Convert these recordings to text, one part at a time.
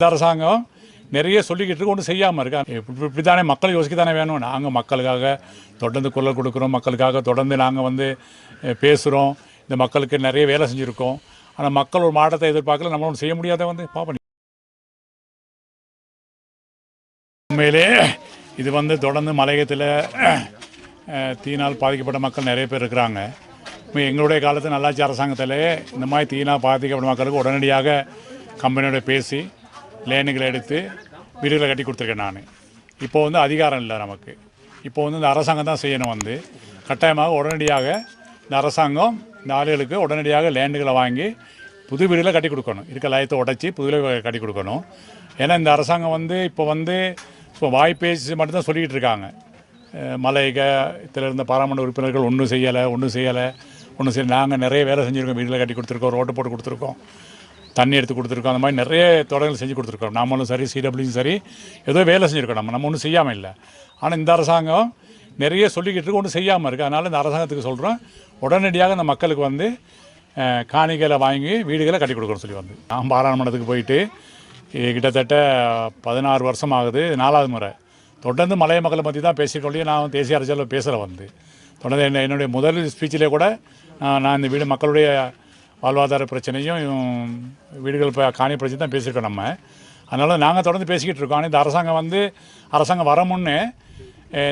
இந்த அரசாங்கம் நிறைய சொல்லிக்கிட்டு இருக்கு ஒன்றும் செய்யாமல் இருக்கா? இப்படி இப்படி தானே மக்கள் யோசிக்க தானே வேணும் நாங்கள் மக்களுக்காக தொடர்ந்து குரல் கொடுக்குறோம் மக்களுக்காக தொடர்ந்து நாங்கள் வந்து பேசுகிறோம் இந்த மக்களுக்கு நிறைய வேலை செஞ்சுருக்கோம். ஆனால் மக்கள் ஒரு மாற்றத்தை எதிர்பார்க்கல நம்ம ஒன்றும் செய்ய முடியாத வந்து பாப்பா உண்மையிலே இது வந்து தொடர்ந்து மலையகத்தில் தீனால் பாதிக்கப்பட்ட மக்கள் நிறைய பேர் இருக்கிறாங்க. எங்களுடைய காலத்து நல்லாட்சி அரசாங்கத்தில் இந்த மாதிரி தீனால் பாதிக்கப்பட்ட மக்களுக்கு உடனடியாக கம்பெனியோட பேசி லேனுகளை எடுத்து வீடுகளை கட்டி கொடுத்துருக்கேன் நான். இப்போ வந்து அதிகாரம் இல்லை நமக்கு. இப்போ வந்து இந்த அரசாங்கம் தான் செய்யணும் வந்து. கட்டாயமாக உடனடியாக இந்த அரசாங்கம் இந்த ஆளுகளுக்கு உடனடியாக லேண்டுகளை வாங்கி புது வீடுகளை கட்டி கொடுக்கணும். இருக்க லயத்தை உடச்சி புது கட்டி கொடுக்கணும். ஏன்னா இந்த அரசாங்கம் வந்து இப்போ வந்து இப்போ வாய்ப்பேசி மட்டும்தான் சொல்லிக்கிட்டு இருக்காங்க. அஹ் இருந்த பாராளுமன்ற உறுப்பினர்கள் ஒன்றும் செய்யலை ஒன்றும் செய்யலை ஒன்றும் செய்ய நாங்கள் நிறைய வேலை செஞ்சுருக்கோம். வீட்டில் கட்டி கொடுத்துருக்கோம் ரோட்டு போட்டு கொடுத்துருக்கோம். தண்ணி எடுத்து கொடுத்துருக்கோம். அந்த மாதிரி நிறைய தொடர்கள் செஞ்சு கொடுத்துருக்கோம். நம்மளும் சரி சிடபிள்யூ சரி ஏதோ வேலை செஞ்சுருக்கோம் நம்ம. நம்ம ஒன்றும் செய்யாமல் இல்லை. ஆனால் இந்த அரசாங்கம் நிறைய சொல்லிக்கிட்டு இருக்கு ஒன்றும் செய்யாமல் இருக்குது அதனால் இந்த அரசாங்கத்துக்கு சொல்கிறோம் உடனடியாக இந்த மக்களுக்கு வந்து காணிகளை வாங்கி வீடுகளை கட்டி கொடுக்கணும்னு சொல்லி வந்து. நான் பாராளுமன்றத்துக்கு போயிட்டு கிட்டத்தட்ட பதினாறு வருஷம் ஆகுது. நாலாவது முறை. தொடர்ந்து மலைய மக்களை பற்றி தான் பேசிக்கொள்ளி நான் தேசிய அரசியலில் பேசுகிற வந்து. தொடர்ந்து என்ன என்னுடைய முதல் ஸ்பீச்சிலே கூட நான் இந்த வீடு மக்களுடைய வாழ்வாதார பிரச்சனையும் வீடுகள் இப்போ காணி பிரச்சனை தான் பேசியிருக்கோம் நம்ம. அதனால் நாங்கள் தொடர்ந்து பேசிக்கிட்டு இருக்கோம். ஆனால் இந்த அரசாங்கம் வந்து அரசாங்கம் வர முன்னே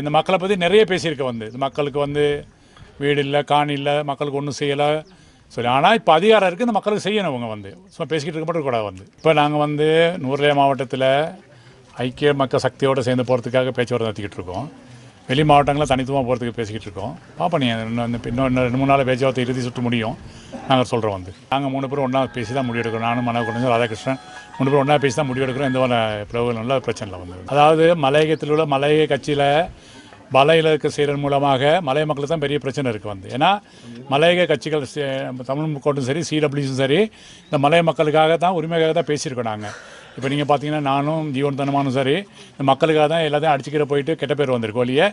இந்த மக்களை பற்றி நிறைய பேசியிருக்க வந்து. இந்த மக்களுக்கு வந்து வீடு இல்லை காணி இல்லை மக்களுக்கு ஒன்றும் செய்யலை. சரி ஆனால் இப்போ அதிகாரம் இருக்குது இந்த மக்களுக்கு செய்யணும் அவங்க வந்து. சும்மா பேசிக்கிட்டு இருக்க மட்டும் கூடாது வந்து. இப்போ நாங்கள் வந்து நூறுலே மாவட்டத்தில் ஐக்கிய மக்கள் சக்தியோடு சேர்ந்து போகிறதுக்காக பேச்சுவார்த்தை நடத்திக்கிட்டு இருக்கோம். வெளி மாவட்டங்களில் தனித்துவமாக போகிறதுக்கு பேசிக்கிட்டு இருக்கோம். பாப்பா நீ இன்னும் இன்னும் ரெண்டு மூணு நாள் பேச்சுவார்த்தை இறுதி சுட்டு முடியும். நாங்கள் சொல்கிறோம் வந்து. நாங்கள் மூணு பேரும் ஒன்றா பேசி தான் முடிவெடுக்கிறோம். நானும் மன குழந்தை ராதாகிருஷ்ணன் மூணு பேரும் ஒன்றா பேசி தான் முடிவெடுக்கிறோம். எந்த ஒரு பிரபலம் பிரச்சனை இல்லை வந்து. அதாவது மலையகத்தில் உள்ள மலையக கட்சியில் மலையில் இருக்க செய்கிறது மூலமாக மலை மக்களுக்கு தான் பெரிய பிரச்சனை இருக்குது வந்து. ஏன்னா மலையக கட்சிகள் தமிழ் கோட்டும் சரி சிடபிள்யூஸும் சரி இந்த மலை மக்களுக்காக தான் உரிமைக்காக தான் பேசியிருக்கோம் நாங்கள் இப்போ நீங்கள் பார்த்தீங்கன்னா நானும் ஜீவன் தனமானும் சரி இந்த மக்களுக்காக தான் எல்லாத்தையும் அடிச்சுக்கிற போயிட்டு கெட்ட பேர் வந்திருக்கோம் இல்லையே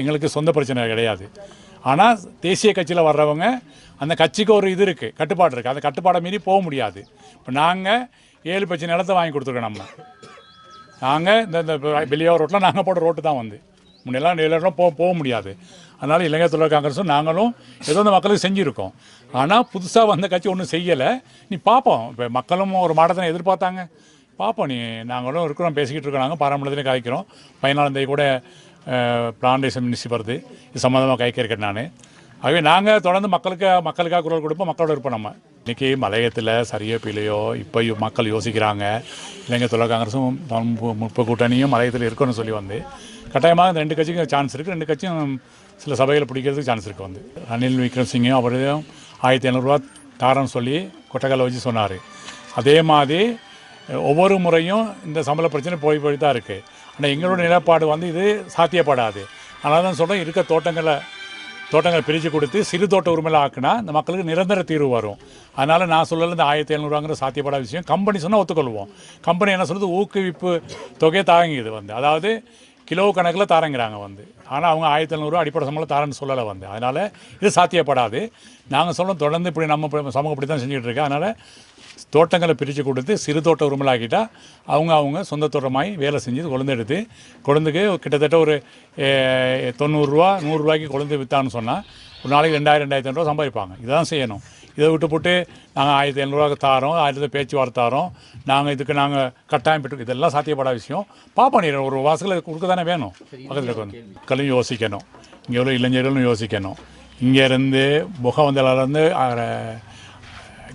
எங்களுக்கு சொந்த பிரச்சனை கிடையாது. ஆனால் தேசிய கட்சியில் வர்றவங்க அந்த கட்சிக்கு ஒரு இது இருக்குது கட்டுப்பாடு இருக்குது அந்த கட்டுப்பாடை மீறி போக முடியாது. இப்போ நாங்கள் ஏழு பட்ச நிலத்தை வாங்கி கொடுத்துருக்கோம் நம்ம. நாங்கள் இந்த இந்த வெளியே ரோட்டில் நாங்கள் போட ரோட்டு தான் வந்து. முன்னெல்லாம் எல்லாரும் போக போக முடியாது. அதனால் இளைஞர் தொழில் காங்கிரஸும் நாங்களும் ஏதோ இந்த மக்களுக்கு செஞ்சுருக்கோம். ஆனால் புதுசாக வந்த கட்சி ஒன்றும் செய்யலை. நீ பார்ப்போம் இப்போ மக்களும் ஒரு மாற்றத்தை எதிர்பார்த்தாங்க. பார்ப்போம். நீ நாங்களும் இருக்கிறோம் பேசிக்கிட்டு இருக்கோம். நாங்கள் பாரம்பரியத்திலே காய்க்கிறோம். பதினாலாந்தேதி கூட பிளான்டேஷன் மினிஸ்ட்ரி வருது. இது சம்மந்தமாக காய்க்க இருக்கேன் நான். ஆகவே நாங்கள் தொடர்ந்து மக்களுக்கு மக்களுக்காக குரல் கொடுப்போம் மக்களோட இருப்போம் நம்ம. இன்றைக்கி மலையத்தில் சரியோ பிழையோ இப்போ மக்கள் யோசிக்கிறாங்க. இளைஞர் தொழில் காங்கிரஸும் தமிழ் கூட்டணியும் மலையத்தில் இருக்கணும்னு சொல்லி வந்து கட்டாயமாக இந்த ரெண்டு கட்சிக்கும் சான்ஸ் இருக்குது ரெண்டு கட்சியும் சில சபைகளை பிடிக்கிறதுக்கு சான்ஸ் இருக்குது வந்து. ரணில் விக்ரம் சிங்கும் அவரையும் ஆயிரத்தி ஐநூறுரூவா தாரன்னு சொல்லி கொட்டக்கால வச்சு சொன்னார். அதே மாதிரி ஒவ்வொரு முறையும் இந்த சம்பள பிரச்சனை போய் போய் தான் இருக்குது ஆனால் எங்களோட நிலப்பாடு வந்து இது சாத்தியப்படாது. அதனால தான் சொல்கிறேன் இருக்க தோட்டங்களை தோட்டங்களை பிரித்து கொடுத்து சிறு தோட்ட உரிமையில் ஆக்குனா இந்த மக்களுக்கு நிரந்தர தீர்வு வரும். அதனால் நான் சொல்லலை இந்த ஆயிரத்தி எழுநூறுவாங்கிற சாத்தியப்படாத விஷயம். கம்பெனி சொன்னால் ஒத்துக்கொள்வோம். கம்பெனி என்ன சொல்லுது ஊக்குவிப்பு தொகையை தாங்கிது வந்து. அதாவது கிலோ கணக்கில் தரங்கிறாங்க வந்து. ஆனால் அவங்க ஆயிரத்தி எழுநூறுவா அடிப்படை சம்பளம் தரேன்னு சொல்லலை வந்து. அதனால் இது சாத்தியப்படாது. நாங்கள் சொல்ல தொடர்ந்து இப்படி நம்ம இப்படி சமூகம் இப்படி தான் செஞ்சுக்கிட்டு இருக்கேன் அதனால் தோட்டங்களை பிரித்து கொடுத்து சிறு தோட்ட உரிமலாக்கிட்டால் அவங்க அவங்க சொந்த தோட்டமாய் வேலை செஞ்சு கொழுந்து எடுத்து கொழுந்துக்கு கிட்டத்தட்ட ஒரு தொண்ணூறுரூவா நூறுரூவாய்க்கு கொழுந்து விற்றான்னு சொன்னால் ஒரு நாளைக்கு ரெண்டாயிரம் ரெண்டாயிரத்தி ஐநூறுவா சம்பாதிப்பாங்க. இதான் செய்யணும். இதை விட்டு போட்டு நாங்கள் ஆயிரத்தி ஐநூறுரூவாக்கு தாரோம் ஆயிரத்தி பேச்சுவார்த்தை தாரோம். நாங்கள் இதுக்கு நாங்கள் கட்டாயம் பெற்று இதெல்லாம் சாத்தியப்படாத விஷயம். பாப்பா ஒரு வாசலில் கொடுக்க தானே வேணும்? பக்கத்தில் வந்து யோசிக்கணும். இங்கே உள்ள இளைஞர்களும் யோசிக்கணும். இங்கேருந்து முகவந்தலேருந்து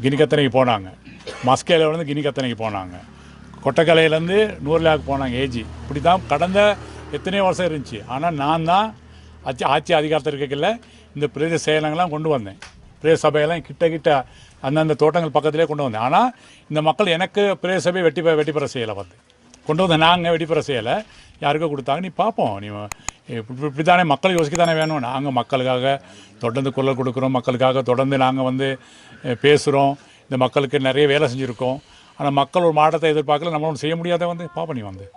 கினிக்கத்தனைக்கு போனாங்க. மஸ்கேலேருந்து கினிக்கத்தனைக்கு போனாங்க. கொட்டக்கலையிலேருந்து நூறுலாக்கு போனாங்க ஏஜி இப்படி தான் கடந்த எத்தனையோ வருஷம் இருந்துச்சு. ஆனால் நான் தான் ஆட்சி ஆட்சி அதிகாரத்தில் இருக்கல இந்த பிரதேச செயலங்கள்லாம் கொண்டு வந்தேன். பிரதேச சபையெல்லாம் கிட்ட கிட்ட அந்தந்த தோட்டங்கள் பக்கத்திலே கொண்டு வந்தேன். ஆனால் இந்த மக்கள் எனக்கு பிரதேச சபை வெட்டி வெட்டி பெற செய்யலை வந்து கொண்டு வந்து நாங்கள் வெடிப்புற செய்யலை யாருக்கோ கொடுத்தாங்க. நீ பார்ப்போம் நீ இப்படி இப்படி தானே மக்கள் யோசிக்க தானே வேணும் நாங்கள் மக்களுக்காக தொடர்ந்து குரல் கொடுக்குறோம். மக்களுக்காக தொடர்ந்து நாங்கள் வந்து பேசுகிறோம் இந்த மக்களுக்கு நிறைய வேலை செஞ்சுருக்கோம். ஆனால் மக்கள் ஒரு மாற்றத்தை எதிர்பார்க்கல. நம்மளும் செய்ய முடியாத வந்து பார்ப்போம் நீ வந்து.